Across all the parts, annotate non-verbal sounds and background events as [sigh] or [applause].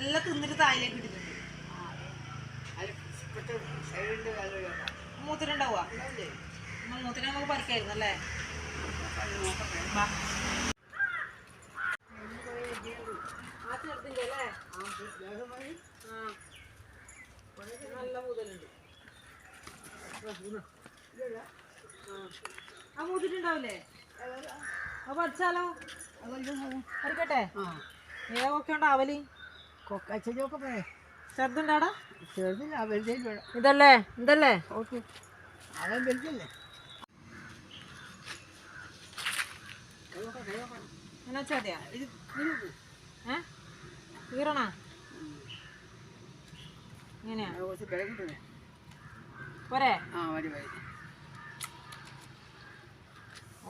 എല്ലാം തിന്നിട്ട് തായിലേക്ക് ഇട്ടിട്ടുണ്ട്. മൂത്തിനുണ്ടാവുക മൂത്തിന് നമുക്ക് പറിക്കായിരുന്നു അല്ലേ. ആ നല്ല മുതലുണ്ട് മൂത്തിട്ടുണ്ടാവില്ലേ അപ്പൊ പഠിച്ചാലോ പറിക്കട്ടെ ഏതൊക്കെ ഉണ്ടാവലി ചെറുതുണ്ടാടാ? ഇതല്ലേ ഇതല്ലേ? അവൻ വലുതല്ലേ എന്നാ ചതിയാ ഇത് ഏ? കീറണ ഇങ്ങനെയാ? പോരെ?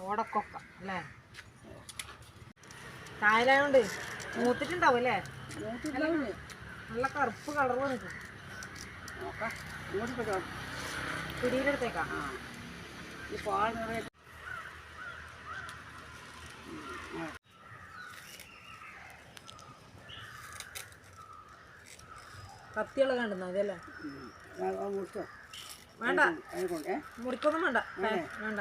ഓടക്കൊക്ക അല്ലേ? കായലായോണ്ട് മൂത്തിട്ടുണ്ടാവും അല്ലേ? നല്ല കറുപ്പ് കളർ വന്നിട്ട് നോക്കാം. ഇങ്ങോട്ട് പോയി പിടിയിലെടുത്തേക്കാം. ആ. ഈ പാൽ നിറയെ കത്തിയുള്ള കണ്ടെന്നോ അതല്ലേ വേണ്ട. മുറിക്കൊന്നും വേണ്ട. വേണ്ട?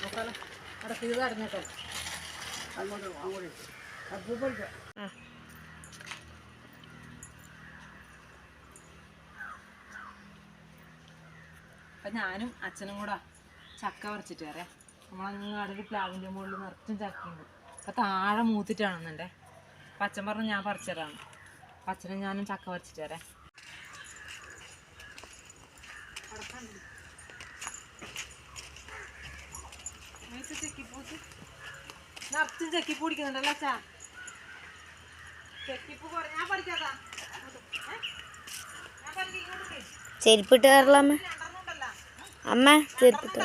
നോക്കാലോ. അവിടെ തീർത്ത് അടഞ്ഞേട്ടോ. അങ്ങോട്ട് അങ്ങോട്ട് അപ്പം ഞാനും അച്ഛനും കൂടെ ചക്ക പറിച്ചിട്ട് വരാം. നമ്മളങ്ങാട് ഒരു പ്ലാവിന്റെ മുകളിൽ നിറച്ചും ചക്കയുണ്ട്. അപ്പം താഴെ മൂത്തിട്ടാണെന്നുണ്ടേ. അപ്പം അച്ഛൻ പറഞ്ഞു ഞാൻ പറിച്ചതാണ്. അപ്പം അച്ഛനും ഞാനും ചക്ക പറിച്ചിട്ട് വരാം. നിറച്ചും ചക്കി പിടിക്കുന്നുണ്ടല്ലോ അച്ഛാ. അതന്നെ കയറല അമ്മ. അമ്മ ചെരുപ്പിട്ട്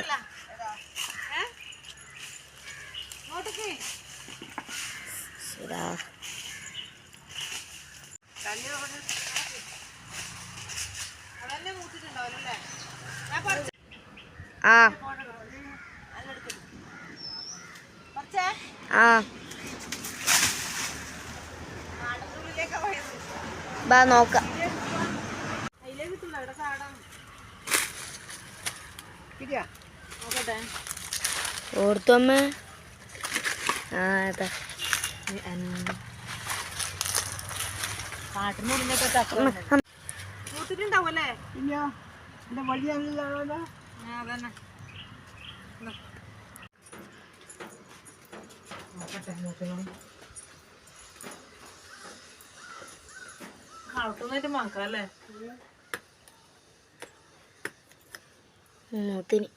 ആ? ആ. ബാ നോക്കാം. ഓർത്തമ്മ. ആ അതാ. അതന്നെ. നോക്കട്ടെ. വളർത്തുന്നതായിട്ട് മക്കാം അല്ലേ? മൂത്തിന്.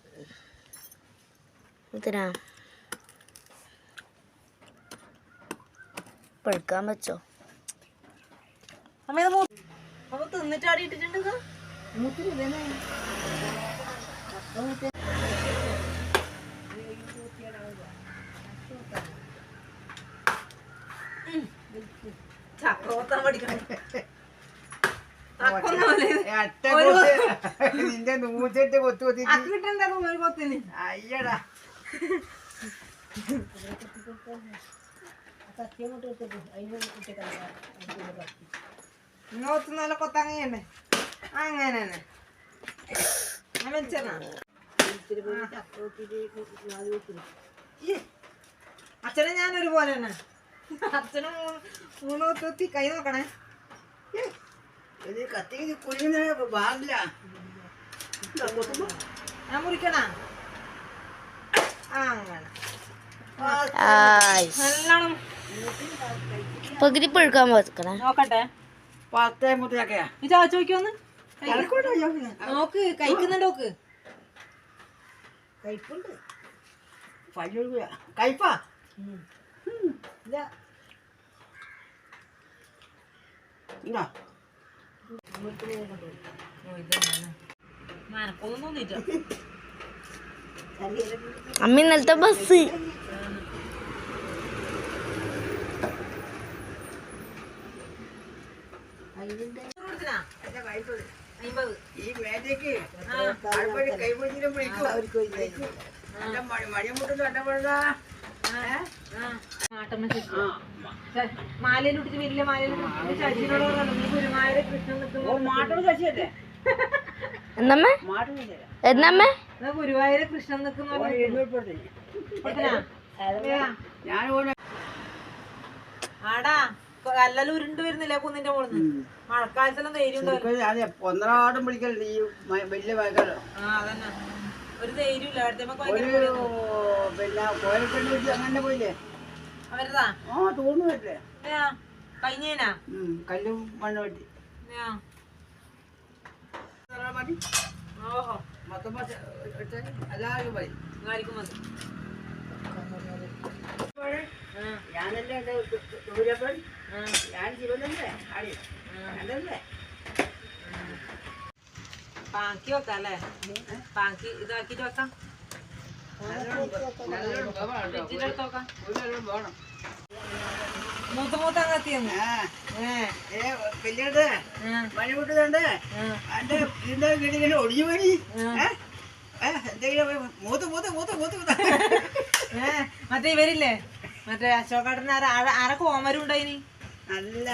മൂത്തിനാ? പഴുക്കാൻ വെച്ചോ. അമ്മ ഇത് മൂ- അപ്പൊ തിന്നിട്ട് ആടി ഇട്ടിട്ടുണ്ട് കൊത്താൻ പഠിക്കണം ചക്കൊന്നും അല്ല ഇത്. അട്ട കൊത്ത് [laughs] നിന്റെ നൂറ്റെട്ട് കൊത്തു കൊത്തി അയ്യടാ. ഇങ്ങോട്ട് നല്ല കൊത്തങ്ങയണ്ടേ. അങ്ങനെ തന്നെ. അച്ഛനെ ഞാൻ ഒരുപോലെ തന്നെ. അച്ഛനെ മൂന്ന് കൊത്തി കൈ നോക്കണേ. ഇത് കത്തി കുഴിക്കുന്ന പാടില്ല ഞാൻ മുറിക്കണ? അങ്ങനെ. ആയ് നല്ലോണം പകുതി പഴുക്കാൻ വെക്കണേ നോക്കട്ടെ. പത്തേ മുത്തയൊക്കെയാ ഇത് ചാച്ചു നോക്കിയൊന്ന് നോക്ക് കഴിക്കുന്നുണ്ട് നോക്ക്. കയ്പുണ്ട് കഴിപ്പാ കയ്പാ ഇതാ. അമ്മ ഇന്നലത്തെ ബസ്. ഈ മേലേക്ക് മാലയിലിട്ടിട്ട് വലിയ മാലയിലിട്ട് ശശിനോട് പറഞ്ഞു ഗുരുവായൂർ കൃഷ്ണൻ നിൽക്കുന്നു. മാട്ടോട് ശശിയല്ലേ എന്നമ്മേ? മാട്ടോട് എന്നമ്മേ? എന്നാ ഗുരുവായൂർ കൃഷ്ണൻ നിൽക്കുന്ന. ആടാ കല്ലല് ഉരുണ്ട് വരുന്നില്ല കുന്നിന്റെ മുകളിൽ മഴക്കാലത്തെല്ലാം ധൈര്യം ഒന്നരാടം പിടിക്കലുണ്ട് ഈ വലിയ മഴക്കാലം ആ അതന്നെ. ഒരു ധൈര്യം ഇല്ല അവിടുത്തെ ഒരു പിന്നെ കോയൽക്കണ്ണി അങ്ങനെ പോയില്ലേ? അവരതാ? ആ തോന്നു പറ്റില്ലേ കഴിഞ്ഞേനാ കല്ലും മണ്ണ് വെട്ടി. ആ. ഓഹോ. മൊത്തം മതി ഞാനല്ലേ ദൂരപ്പൻ ഞാൻ ശിവനല്ലേ ആടി. അതല്ലേ പാക്കി വെക്കാം അല്ലേ പാക്കി ഇതാക്കിട്ട് വെക്കാം. മറ്റേ ഇവരില്ലേ മറ്റേ അശോകേട്ടന് ആരൊക്കെ ഉണ്ടായിനി നല്ല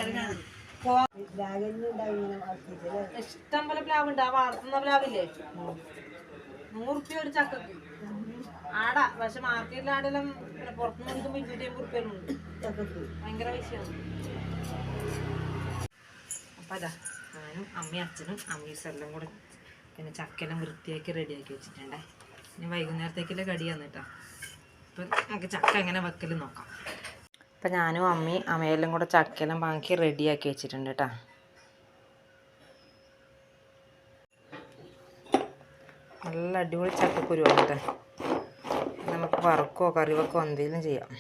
ഇഷ്ടം പോലെ പ്ലാവ് ഉണ്ട് ആ വളർത്തുന്ന പ്ലാവില്ലേ? നൂറുപ്യ ഒരു ചക്കക്ക്. ആടാ പക്ഷെ മാർക്കറ്റിൽ ആടെല്ലാം പുറത്തുനിന്ന് നോക്കുമ്പോ ഇരുന്നൂറ്റി അമ്പത് റുപ്യുണ്ട് ഭയങ്കര പൈസയാണ്. അപ്പൊ അതാ ഞാനും അമ്മയും അച്ഛനും അമ്മീസെല്ലാം കൂടെ പിന്നെ ചക്കെല്ലാം വൃത്തിയാക്കി റെഡിയാക്കി വെച്ചിട്ടുണ്ടേ. ഇനി വൈകുന്നേരത്തേക്കുള്ള കടി തന്നിട്ടാ അപ്പം നമുക്ക് ചക്ക എങ്ങനെ വെക്കൽ നോക്കാം. അപ്പം ഞാനും അമ്മയും അമ്മയെല്ലാം കൂടെ ചക്കയെല്ലാം വാങ്ങി റെഡിയാക്കി വെച്ചിട്ടുണ്ട് കേട്ടോ. നല്ല അടിപൊളി ചക്കക്കുരുവാണ് കേട്ടോ. നമുക്ക് വറക്കോ കറി വെക്കോ എന്തെങ്കിലും ചെയ്യാം